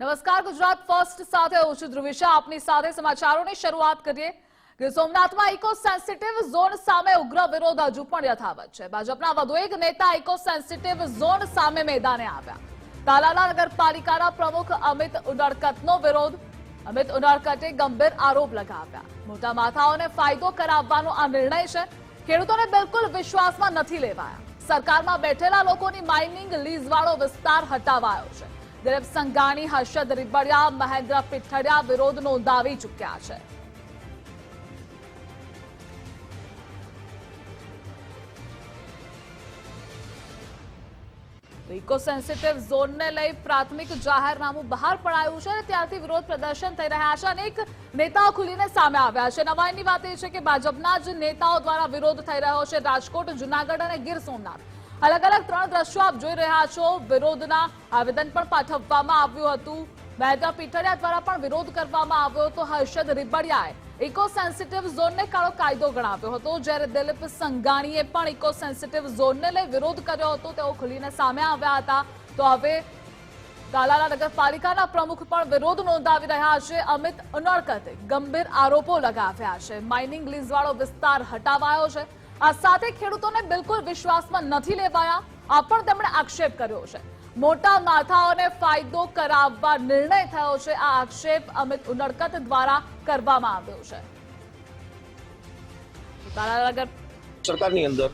નમસ્કાર, ગુજરાત ફર્સ્ટ સાથે હું છું ધ્રુવિશા આપની સાથે સમાચારોની શરૂઆત કરીએ. ગીર સોમનાથમાં ઇકો સેન્સિટિવ ઝોન સામે ઉગ્ર વિરોધ હજુ પણ યથાવત છે. ભાજપના વધુ એક નેતા ઇકો સેન્સિટિવ ઝોન સામે મેદાને આવ્યા. તાલાલા નગરપાલિકાના પ્રમુખ અમિત ઉનડકતનો વિરોધ. અમિત ઉનડકતે ગંભીર આરોપ લગાવ્યા. મોટા માથાઓને ફાયદો કરાવવાનો આ નિર્ણય છે. ખેડૂતોને બિલકુલ વિશ્વાસમાં નથી લેવાયા. સરકારમાં બેઠેલા લોકોની માઇનિંગ લીઝવાળો વિસ્તાર હટાવાયો છે. દિલીપ સંઘાણી, હર્ષદ રીબડિયા, મહેન્દ્ર પિઠડિયા વિરોધ નોંધાવી ચૂક્યા છે. ઇકો સેન્સિટિવ ઝોનને લઈ પ્રાથમિક જાહેરનામું બહાર પડાયું છે અને ત્યારથી વિરોધ પ્રદર્શન થઈ રહ્યા છે. અનેક નેતાઓ ખુલીને સામે આવ્યા છે. નવાઈની વાત એ છે કે ભાજપના જ નેતાઓ દ્વારા વિરોધ થઈ રહ્યો છે. રાજકોટ, જુનાગઢ અને ગીર સોમનાથ. અલગ અલગ ત્રણ દ્રશ્યો આપ જોઈ રહ્યા છો. વિરોધના આવેદન પણ પાઠવવામાં આવ્યું હતું. મહેતા પીઠડિયા દ્વારા પણ વિરોધ કરવામાં આવ્યો હતો. હર્ષદ રીબડિયાએ ઇકો સેન્સિટિવ ઝોનને કાળો કાયદો ગણાવ્યો હતો. જ્યારે દિલીપ સંઘાણીએ પણ ઇકો સેન્સિટિવ ઝોનને લઈ વિરોધ કર્યો હતો. તેઓ ખુલીને સામે આવ્યા હતા. તો હવે તાલાલા નગરપાલિકાના પ્રમુખ પણ વિરોધ નોંધાવી રહ્યા છે. અમિત ઉનડકતે ગંભીર આરોપો લગાવ્યા છે. માઇનિંગ લીઝવાળો વિસ્તાર હટાવાયો છે. આ સાથે ખેડૂતોને બિલકુલ વિશ્વાસમાં નથી લેવાયા, આ પણ તેમણે આક્ષેપ કર્યો છે. મોટા માથાઓને ફાયદો કરાવવા નિર્ણય થયો છે, આ આક્ષેપ અમિત ઉનડકત દ્વારા કરવામાં આવ્યો છે. સરકારની અંદર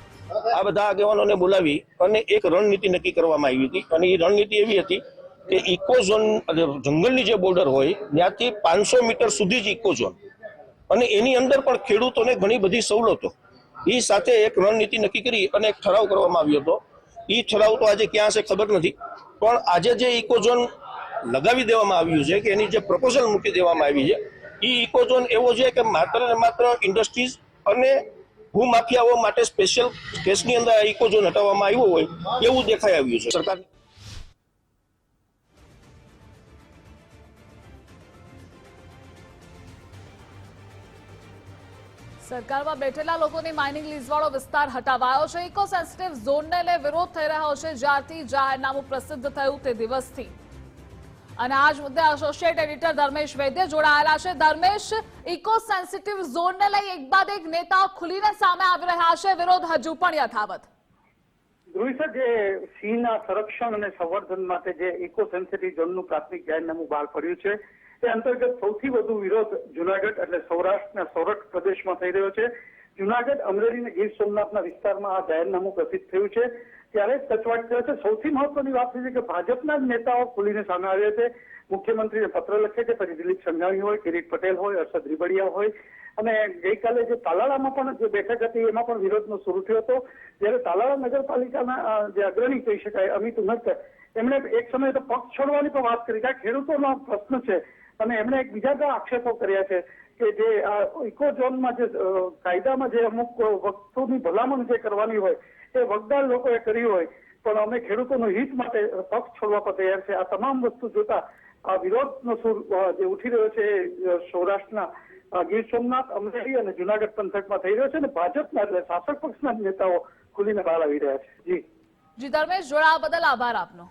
આ બધા આગેવાનોને બોલાવી અને એક રણનીતિ નક્કી કરવામાં આવી હતી. અને એ રણનીતિ એવી હતી કે ઇકો ઝોન જંગલની જે બોર્ડર હોય, ત્યાંથી પાંચસો મીટર સુધી જ ઇકો ઝોન અને એની અંદર પણ ખેડૂતોને ઘણી બધી સવલતો. એ સાથે એક રણનીતિ નક્કી કરી અને એક ઠરાવ કરવામાં આવ્યો હતો. એ ઠરાવ તો આજે ક્યાં છે ખબર નથી, પણ આજે જે ઇકોઝોન લગાવી દેવામાં આવ્યું છે કે એની જે પ્રપોઝલ મૂકી દેવામાં આવી છે એ ઇકોઝોન એવો છે કે માત્ર ને માત્ર ઇન્ડસ્ટ્રીઝ અને ભૂમાફિયાઓ માટે સ્પેશિયલ કેસની અંદર આ ઇકોઝોન હટાવવામાં આવ્યો હોય એવું દેખાઈ આવ્યું છે. સરકાર સરકારમાં બેઠેલા લોકોની માઇનિંગ લીઝવાળો વિસ્તાર હટાવાયો છે. ઇકો સેન્સિટિવ ઝોનને લઈ વિરોધ થઈ રહ્યો છે, જ્યારથી જાહેરનામું પ્રસિદ્ધ થયું તે દિવસથી. અને આ જ મુદ્દે એસોસિએટ એડિટર ધર્મેશ વૈદ્ય જોડાયેલા છે. ધર્મેશ ઇકો સેન્સિટિવ ઝોનને લઈ એક બાદ એક નેતાઓ ખુલીને સામે આવી રહ્યા છે. વિરોધ હજુ પણ યથાવત. જે સિંહના સંરક્ષણ અને સંવર્ધન માટે જે ઇકો સેન્સિટિવ ઝોનનું પ્રાથમિક જાહેરનામું બહાર પડ્યું છે, તે અંતર્ગત સૌથી વધુ વિરોધ જુનાગઢ એટલે સૌરાષ્ટ્રના સૌરાષ્ટ્ર પ્રદેશમાં થઈ રહ્યો છે. જુનાગઢ, અમરેલી અને ગીર સોમનાથના વિસ્તારમાં આ જાહેરનામું પ્રસિદ્ધ થયું છે. ત્યારે સચવાટ થયો છે. સૌથી મહત્વની વાત છે કે ભાજપના જ નેતાઓ ખુલીને સામે આવ્યા છે. મુખ્યમંત્રીને પત્ર લખે છે, પછી દિલીપ સંઘાણી હોય, કિરીટ પટેલ હોય હર્ષદ રીબડિયા હોય. અને ગઈકાલે જે તાલાળામાં પણ જે બેઠક હતી, એમાં પણ વિરોધનો શરૂ થયો હતો. જ્યારે તાલાળા નગરપાલિકાના જે અગ્રણી કહી શકાય, અમિત ઉનત એમણે એક સમયે તો પક્ષ છોડવાની પણ વાત કરી. કે આ ખેડૂતોનો પ્રશ્ન છે. અને એમણે એક બીજા પણ આક્ષેપો કર્યા છે કે જે આ ઇકો ઝોનમાં જે કાયદામાં જે અમુક વસ્તુની ભલામણ જે કરવાની હોય, એ વગદાર લોકોએ કરી હોય. પણ અમે ખેડૂતોનું હિત માટે પક્ષ છોડવા પર તૈયાર છે. આ તમામ વસ્તુ જોતા આ વિરોધનો સુર જે ઉઠી રહ્યો છે સૌરાષ્ટ્રના ગીર સોમનાથ, અમરેલી અને જુનાગઢ પંથકમાં થઈ રહ્યો છે અને ભાજપના એટલે શાસક પક્ષના નેતાઓ ખુલીને બહાર આવી રહ્યા છે. જી. જી, ધર્મેશ જોડાવા બદલ આભાર આપનો.